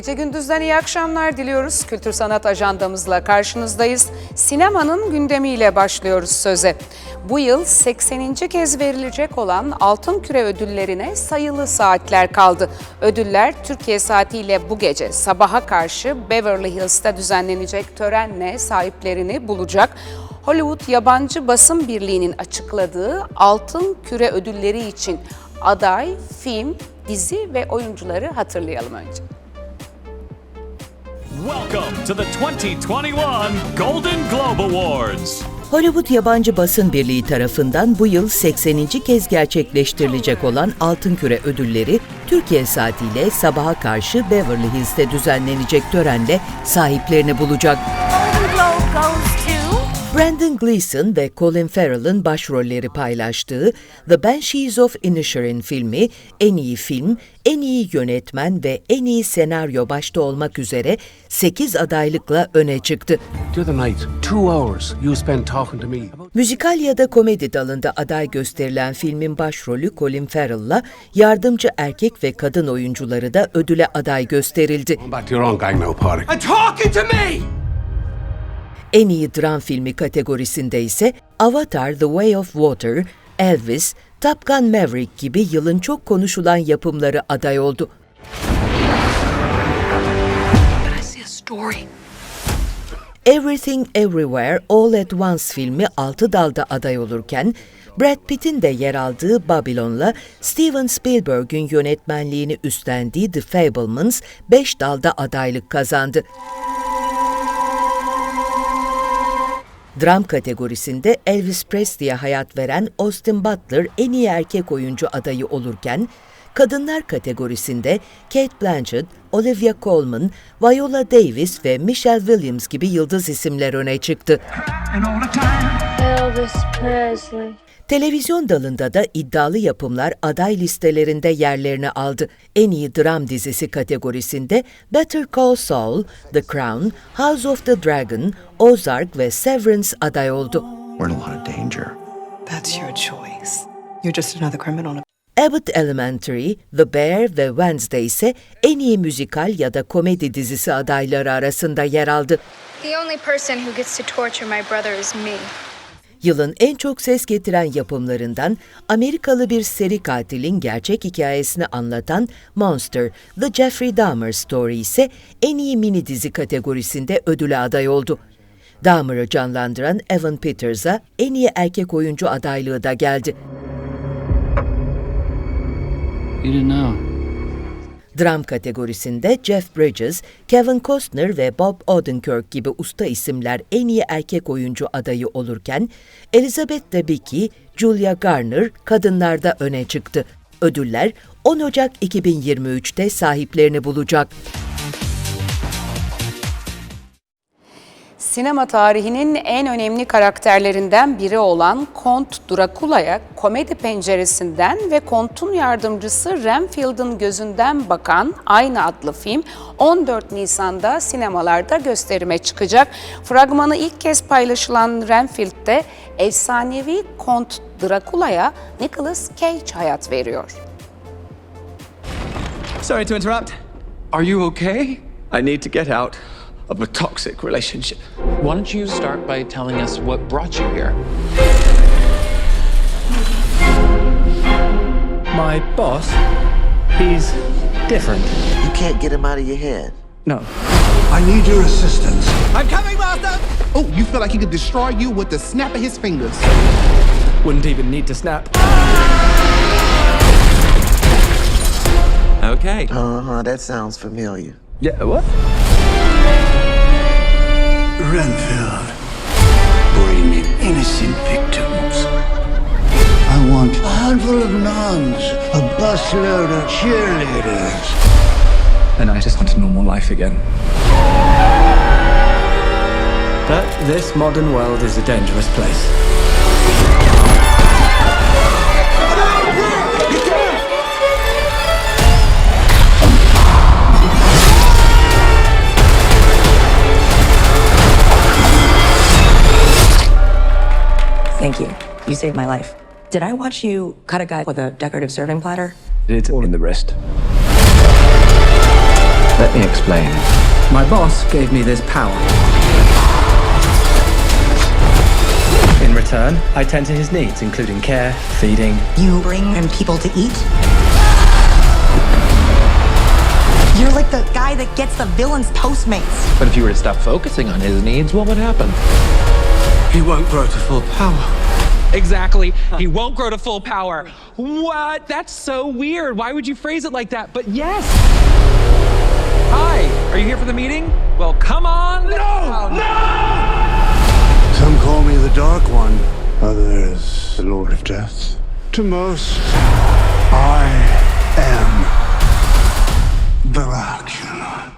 Gece gündüzden iyi akşamlar diliyoruz. Kültür sanat ajandamızla karşınızdayız. Sinemanın gündemiyle başlıyoruz söze. Bu yıl 80. kez verilecek olan Altın Küre ödüllerine sayılı saatler kaldı. Ödüller Türkiye saatiyle bu gece sabaha karşı Beverly Hills'ta düzenlenecek törenle sahiplerini bulacak. Hollywood Yabancı Basın Birliği'nin açıkladığı Altın Küre ödülleri için aday, film, dizi ve oyuncuları hatırlayalım önce. Welcome to the 2021 Golden Globe Awards. Hollywood Yabancı Basın Birliği tarafından bu yıl 80. kez gerçekleştirilecek olan Altın Küre ödülleri Türkiye saatiyle sabaha karşı Beverly Hills'te düzenlenecek törenle sahiplerini bulacak. Golden Globe goes to Brandon Gleeson ve Colin Farrell'ın başrolleri paylaştığı The Banshees of Inisherin filmi en iyi film, en iyi yönetmen ve en iyi senaryo başta olmak üzere 8 adaylıkla öne çıktı. The other night, two hours you spent talking to me about Müzikal ya da komedi dalında aday gösterilen filmin başrolü Colin Farrell'la yardımcı erkek ve kadın oyuncuları da ödüle aday gösterildi. En iyi dram filmi kategorisinde ise Avatar The Way of Water, Elvis, Top Gun Maverick gibi yılın çok konuşulan yapımları aday oldu. Everything Everywhere All at Once filmi 6 dalda aday olurken, Brad Pitt'in de yer aldığı Babylon'la Steven Spielberg'ün yönetmenliğini üstlendiği The Fablemans 5 dalda adaylık kazandı. Dram kategorisinde Elvis Presley'e hayat veren Austin Butler en iyi erkek oyuncu adayı olurken, kadınlar kategorisinde Kate Blanchett, Olivia Colman, Viola Davis ve Michelle Williams gibi yıldız isimler öne çıktı. Elvis Presley. Televizyon dalında da iddialı yapımlar aday listelerinde yerlerini aldı. En iyi dram dizisi kategorisinde Better Call Saul, The Crown, House of the Dragon, Ozark ve Severance aday oldu. We're in a lot of danger. That's your choice. You're just another criminal. Abbott Elementary, The Bear ve Wednesday ise en iyi müzikal ya da komedi dizisi adayları arasında yer aldı. The only person who gets to torture my brother is me. Yılın en çok ses getiren yapımlarından Amerikalı bir seri katilin gerçek hikayesini anlatan Monster, The Jeffrey Dahmer Story ise en iyi mini dizi kategorisinde ödüle aday oldu. Dahmer'ı canlandıran Evan Peters'a en iyi erkek oyuncu adaylığı da geldi. You didn't know. Dram kategorisinde Jeff Bridges, Kevin Costner ve Bob Odenkirk gibi usta isimler en iyi erkek oyuncu adayı olurken, Elizabeth Debicki, Julia Garner kadınlarda öne çıktı. Ödüller 10 Ocak 2023'te sahiplerini bulacak. Sinema tarihinin en önemli karakterlerinden biri olan Kont Drakula'ya komedi penceresinden ve Kont'un yardımcısı Renfield'ın gözünden bakan aynı adlı film 14 Nisan'da sinemalarda gösterime çıkacak. Fragmanı ilk kez paylaşılan Renfield'de efsanevi Kont Drakula'ya Nicolas Cage hayat veriyor. Sorry to interrupt. Are you okay? I need to get out of a toxic relationship. Why don't you start by telling us what brought you here? My boss, he's different. You can't get him out of your head. No. I need your assistance. I'm coming, Master! Oh, you feel like he could destroy you with the snap of his fingers. Wouldn't even need to snap. Okay. Uh huh, that sounds familiar. Yeah, what? Renfield. Bring in innocent victims. I want a handful of nuns, a busload of cheerleaders. And I just want a normal life again. But this modern world is a dangerous place. You. You saved my life. Did I watch you cut a guy with a decorative serving platter? It's all in the wrist. Let me explain. My boss gave me this power. In return, I tend to his needs, including care, feeding. You bring him people to eat? You're like the guy that gets the villain's Postmates. But if you were to stop focusing on his needs, what would happen? He won't grow to full power. Exactly. He won't grow to full power. What? That's so weird. Why would you phrase it like that? But yes. Hi. Are you here for the meeting? Well, come on. No! Um, no! Some call me the Dark One, others the Lord of Death. To most, I am Dracula.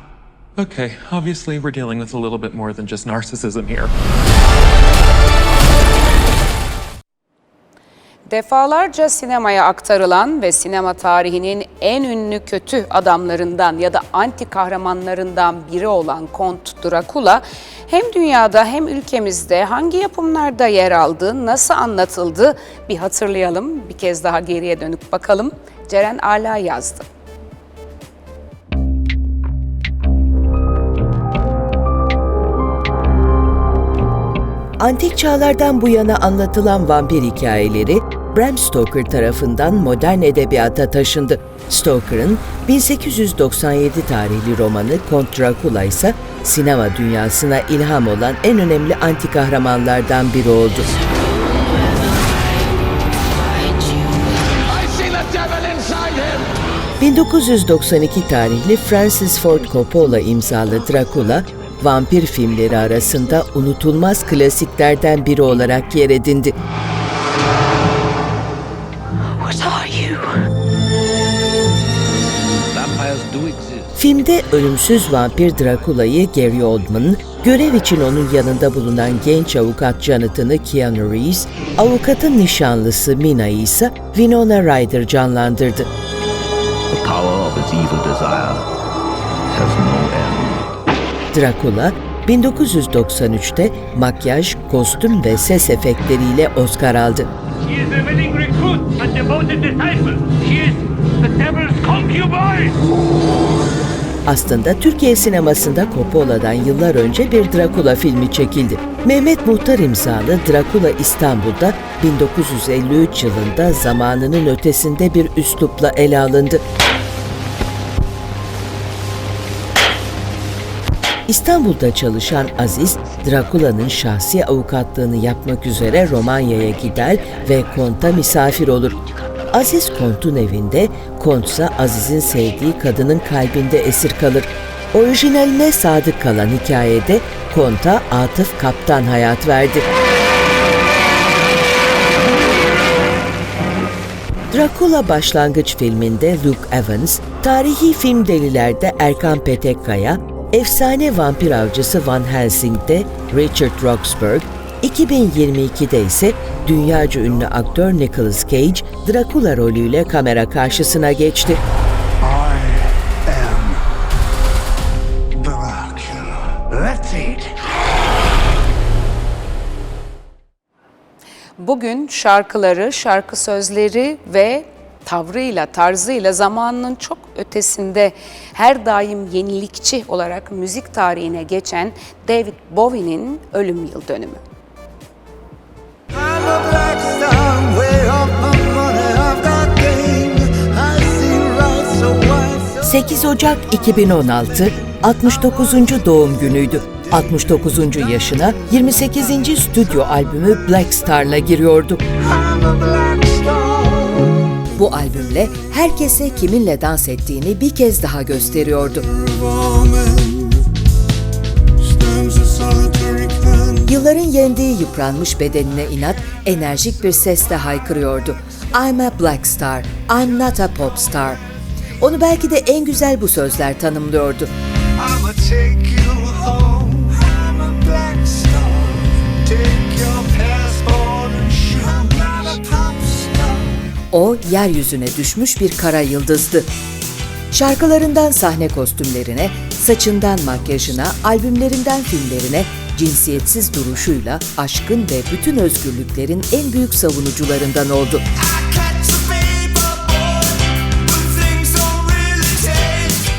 Okay, obviously we're dealing with a little bit more than just narcissism here. Defalarca sinemaya aktarılan ve sinema tarihinin en ünlü kötü adamlarından ya da anti kahramanlarından biri olan Kont Drakula hem dünyada hem ülkemizde hangi yapımlarda yer aldı, nasıl anlatıldı bir hatırlayalım. Bir kez daha geriye dönüp bakalım. Ceren Ala yazdı. Antik çağlardan bu yana anlatılan vampir hikayeleri Bram Stoker tarafından modern edebiyata taşındı. Stoker'ın 1897 tarihli romanı Kont Dracula ise sinema dünyasına ilham olan en önemli anti kahramanlardan biri oldu. I see the devil inside him! 1992 tarihli Francis Ford Coppola imzalı Dracula, vampir filmleri arasında unutulmaz klasiklerden biri olarak yer edindi. Filmde ölümsüz vampir Dracula'yı Gary Oldman, görev için onun yanında bulunan genç avukat Jonathan'ı Keanu Reeves, avukatın nişanlısı Mina'yı ise Winona Ryder canlandırdı. The power of its evil desire has no end. Dracula, 1993'te makyaj, kostüm ve ses efektleriyle Oscar aldı. She is Aslında Türkiye sinemasında Coppola'dan yıllar önce bir Dracula filmi çekildi. Mehmet Muhtar imzalı Dracula İstanbul'da 1953 yılında zamanının ötesinde bir üslupla ele alındı. İstanbul'da çalışan Aziz, Drakula'nın şahsi avukatlığını yapmak üzere Romanya'ya gider ve Kont'a misafir olur. Aziz Kont'un evinde, Kont ise Aziz'in sevdiği kadının kalbinde esir kalır. Orijinaline sadık kalan hikayede Kont'a Atıf Kaptan hayat verdi. Dracula başlangıç filminde Luke Evans, tarihi film delilerde Erkan Petekkaya, efsane vampir avcısı Van Helsing'de Richard Roxburgh, 2022'de ise dünyaca ünlü aktör Nicolas Cage, Dracula rolüyle kamera karşısına geçti. Bugün şarkıları, şarkı sözleri ve tavrıyla, tarzıyla zamanının çok ötesinde her daim yenilikçi olarak müzik tarihine geçen David Bowie'nin ölüm yıl dönümü. 8 Ocak 2016, 69. doğum günüydü. 69. yaşına 28. stüdyo albümü Black Star'la giriyordu. Bu albümle herkese kiminle dans ettiğini bir kez daha gösteriyordu. Yılların yendiği yıpranmış bedenine inat, enerjik bir sesle haykırıyordu. I'm a black star, I'm not a pop star. Onu belki de en güzel bu sözler tanımlıyordu. O yeryüzüne düşmüş bir kara yıldızdı. Şarkılarından sahne kostümlerine, saçından makyajına, albümlerinden filmlerine, cinsiyetsiz duruşuyla aşkın ve bütün özgürlüklerin en büyük savunucularından oldu.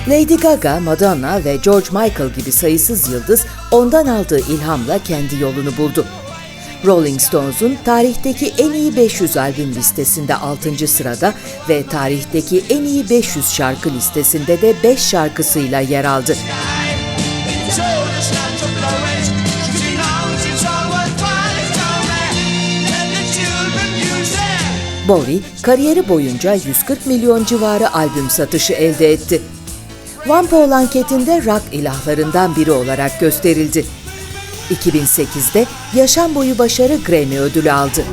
Lady Gaga, Madonna ve George Michael gibi sayısız yıldız ondan aldığı ilhamla kendi yolunu buldu. Rolling Stones'un tarihteki en iyi 500 albüm listesinde 6. sırada ve tarihteki en iyi 500 şarkı listesinde de 5 şarkısıyla yer aldı. Bowie, kariyeri boyunca 140 milyon civarı albüm satışı elde etti. One Poll anketinde rock ilahlarından biri olarak gösterildi. 2008'de yaşam boyu başarı Grammy ödülü aldı.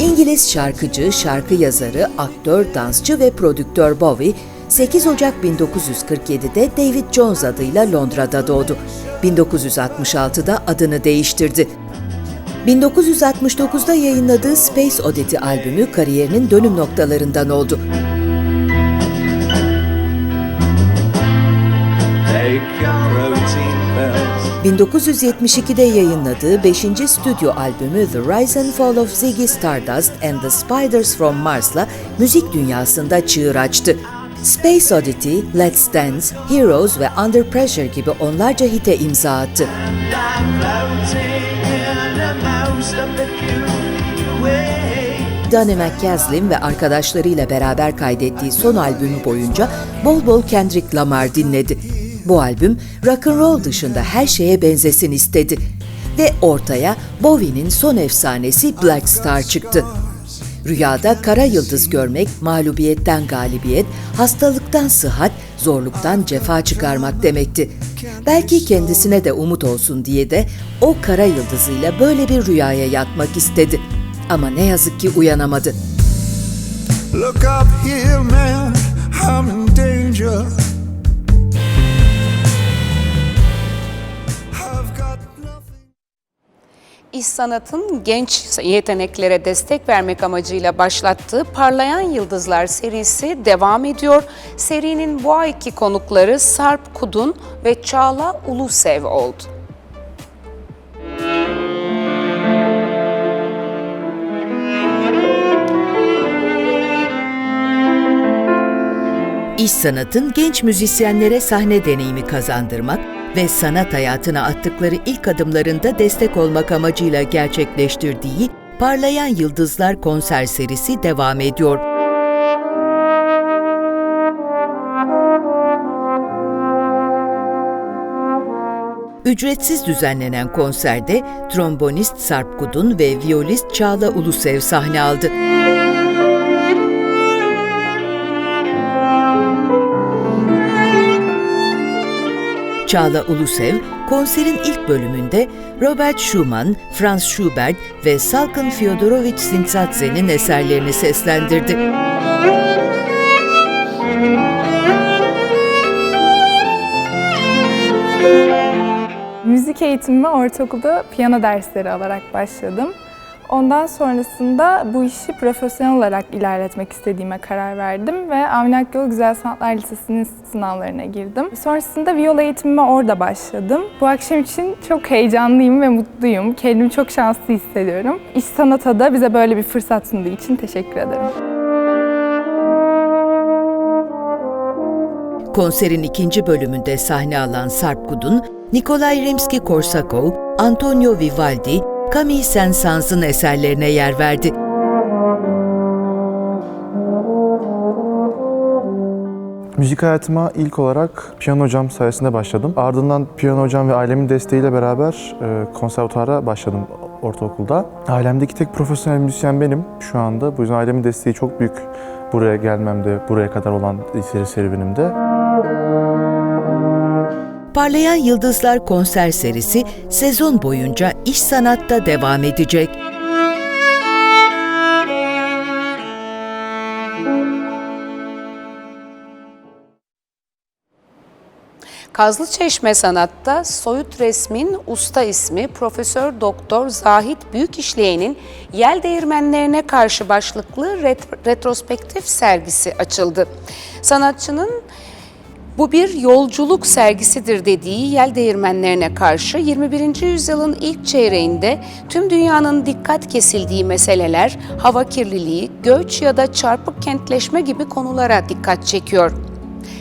İngiliz şarkıcı, şarkı yazarı, aktör, dansçı ve prodüktör Bowie, 8 Ocak 1947'de David Jones adıyla Londra'da doğdu. 1966'da adını değiştirdi. 1969'da yayınladığı Space Oddity albümü kariyerinin dönüm noktalarından oldu. 1972'de yayınladığı 5. stüdyo albümü The Rise and Fall of Ziggy Stardust and the Spiders from Mars'la müzik dünyasında çığır açtı. Space Oddity, Let's Dance, Heroes ve Under Pressure gibi onlarca hite imza attı. Donny McCaslin ve arkadaşlarıyla beraber kaydettiği son albümü boyunca bol bol Kendrick Lamar dinledi. Bu albüm rock and roll dışında her şeye benzesin istedi ve ortaya Bowie'nin son efsanesi Black Star çıktı. Rüyada kara yıldız görmek, mağlubiyetten galibiyet, hastalıktan sıhhat, zorluktan cefa çıkarmak demekti. Belki kendisine de umut olsun diye de o kara yıldızıyla böyle bir rüyaya yatmak istedi. Ama ne yazık ki uyanamadı. Look up here, man, I'm in danger. İş Sanat'ın genç yeteneklere destek vermek amacıyla başlattığı Parlayan Yıldızlar serisi devam ediyor. Serinin bu ayki konukları Sarp Kudun ve Çağla Ulusev oldu. İş sanatın genç müzisyenlere sahne deneyimi kazandırmak ve sanat hayatına attıkları ilk adımlarında destek olmak amacıyla gerçekleştirdiği Parlayan Yıldızlar konser serisi devam ediyor. Ücretsiz düzenlenen konserde trombonist Sarp Gudun ve violist Çağla Ulusev sahne aldı. Çağla Ulusev, konserin ilk bölümünde Robert Schumann, Franz Schubert ve Salkın Fyodorovic Sintsadze'nin eserlerini seslendirdi. Müzik eğitimime ortaokulda piyano dersleri alarak başladım. Ondan sonrasında bu işi profesyonel olarak ilerletmek istediğime karar verdim ve Avni Akyol Güzel Sanatlar Lisesi'nin sınavlarına girdim. Sonrasında viola eğitimime orada başladım. Bu akşam için çok heyecanlıyım ve mutluyum. Kendimi çok şanslı hissediyorum. İş Sanat'a da bize böyle bir fırsat sunduğu için teşekkür ederim. Konserin ikinci bölümünde sahne alan Sarp Gudun, Nikolay Rimski-Korsakov, Antonio Vivaldi, Camille Saint-Saëns'ın eserlerine yer verdi. Müzik hayatıma ilk olarak piyano hocam sayesinde başladım. Ardından piyano hocam ve ailemin desteğiyle beraber e, konservatuara başladım ortaokulda. Ailemdeki tek profesyonel müzisyen benim şu anda. Bu yüzden ailemin desteği çok büyük buraya gelmemde, buraya kadar olan serüvenimde. Parlayan Yıldızlar konser serisi sezon boyunca iş sanatta devam edecek. Kazlıçeşme Sanat'ta soyut resmin usta ismi Profesör Doktor Zahit Büyükişleyen'in Yel Değirmenlerine karşı başlıklı ret- retrospektif sergisi açıldı. Sanatçının Bu bir yolculuk sergisidir dediği yel değirmenlerine karşı 21. yüzyılın ilk çeyreğinde tüm dünyanın dikkat kesildiği meseleler hava kirliliği, göç ya da çarpık kentleşme gibi konulara dikkat çekiyor.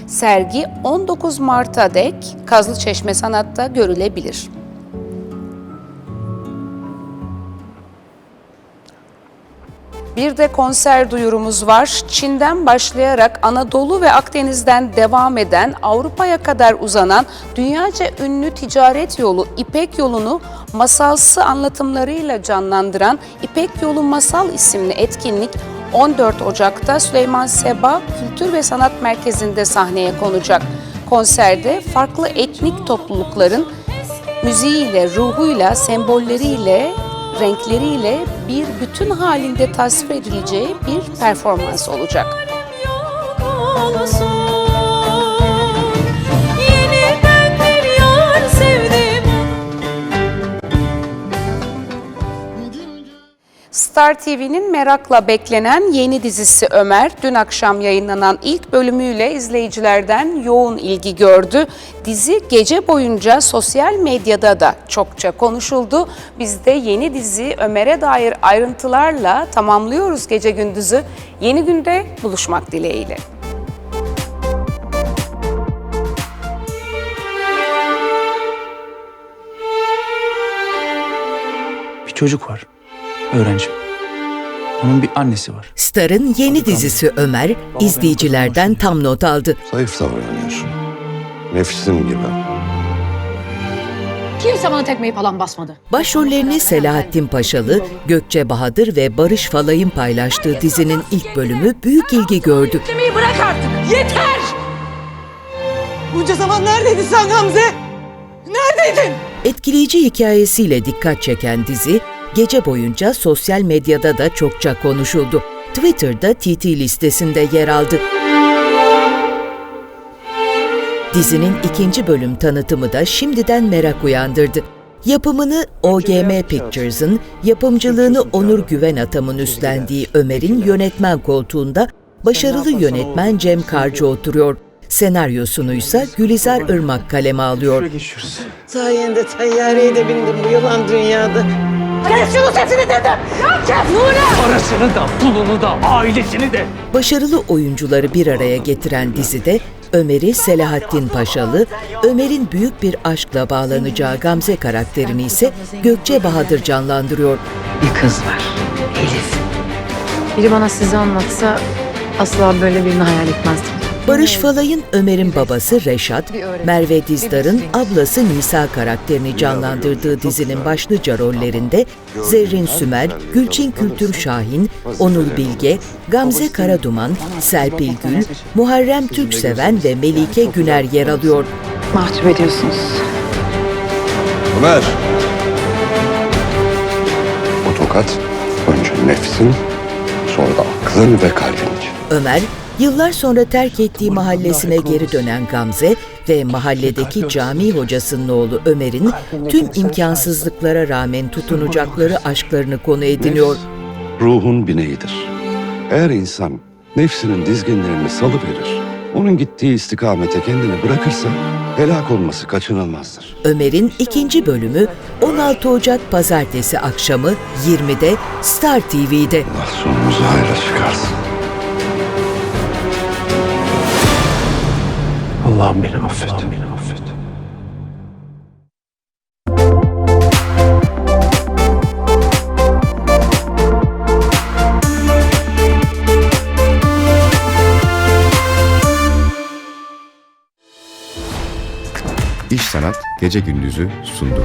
Sergi 19 Mart'a dek Kazlıçeşme Sanat'ta görülebilir. Bir de konser duyurumuz var. Çin'den başlayarak Anadolu ve Akdeniz'den devam eden Avrupa'ya kadar uzanan dünyaca ünlü ticaret yolu İpek Yolu'nu masalsı anlatımlarıyla canlandıran İpek Yolu Masal isimli etkinlik 14 Ocak'ta Süleyman Seba Kültür ve Sanat Merkezi'nde sahneye konacak. Konserde farklı etnik toplulukların müziğiyle, ruhuyla, sembolleriyle, renkleriyle bir bütün halinde tasvir edileceği bir performans olacak. Yeniden Star TV'nin merakla beklenen yeni dizisi Ömer, dün akşam yayınlanan ilk bölümüyle izleyicilerden yoğun ilgi gördü. Dizi gece boyunca sosyal medyada da çokça konuşuldu. Biz de yeni dizi Ömer'e dair ayrıntılarla tamamlıyoruz gece gündüzü. Yeni günde buluşmak dileğiyle. Bir çocuk var. Öğrenci. Onun bir annesi var. Star'ın yeni dizisi Ömer, izleyicilerden tam not aldı. Zayıf davranıyorsun. Nefsin gibi. Kimse bana tekmeyi falan basmadı. Başrollerini Selahattin Paşalı, Gökçe Bahadır ve Barış Falay'ın paylaştığı dizinin ilk bölümü büyük ilgi gördü. Tekmeyi bırak artık. Yeter. Bunca zaman neredeydin sen Gamze? Neredeydin? Etkileyici hikayesiyle dikkat çeken dizi, gece boyunca sosyal medyada da çokça konuşuldu. Twitter'da TT listesinde yer aldı. Dizinin ikinci bölüm tanıtımı da şimdiden merak uyandırdı. Yapımını OGM Pictures'ın, yapımcılığını Onur Güven Atam'ın üstlendiği Ömer'in yönetmen koltuğunda başarılı yönetmen Cem Karcı oturuyor. Senaryosunu ise Gülizar Irmak kaleme alıyor. Sayende tayyareye de bindim bu yalan dünyada. Kes şunu sesini dedim. Kes Nure. Parasını da, pulunu da, ailesini de. Başarılı oyuncuları bir araya getiren dizide Ömer'i Selahattin Paşalı, Ömer'in büyük bir aşkla bağlanacağı Gamze karakterini ise Gökçe Bahadır canlandırıyor. Bir kız var. Elif. Biri bana sizi anlatsa asla böyle birini hayal etmezdim. Barış Falay'ın Ömer'in babası Reşat, Merve Dizdar'ın ablası Nisa karakterini canlandırdığı dizinin başlıca rollerinde Zerrin Sümer, Gülçin Kültür Şahin, Onur Bilge, Gamze Karaduman, Serpil Gül, Muharrem Türkseven ve Melike Güner yer alıyor. Mahcup ediyorsunuz. Ömer. O tokat önce nefsin sonra da aklın ve kalbin için. Ömer, yıllar sonra terk ettiği mahallesine geri dönen Gamze ve mahalledeki cami hocasının oğlu Ömer'in tüm imkansızlıklara rağmen tutunacakları aşklarını konu ediniyor. Ruhun bineğidir. Eğer insan nefsinin dizginlerini salıverir, onun gittiği istikamete kendini bırakırsa helak olması kaçınılmazdır. Ömer'in ikinci bölümü 16 Ocak Pazartesi akşamı 20'de Star TV'de. Allah sonumuzu hayra çıkarsın. Allah'ım beni affet. beni affet. İş Sanat Gece Gündüz'ü sundu.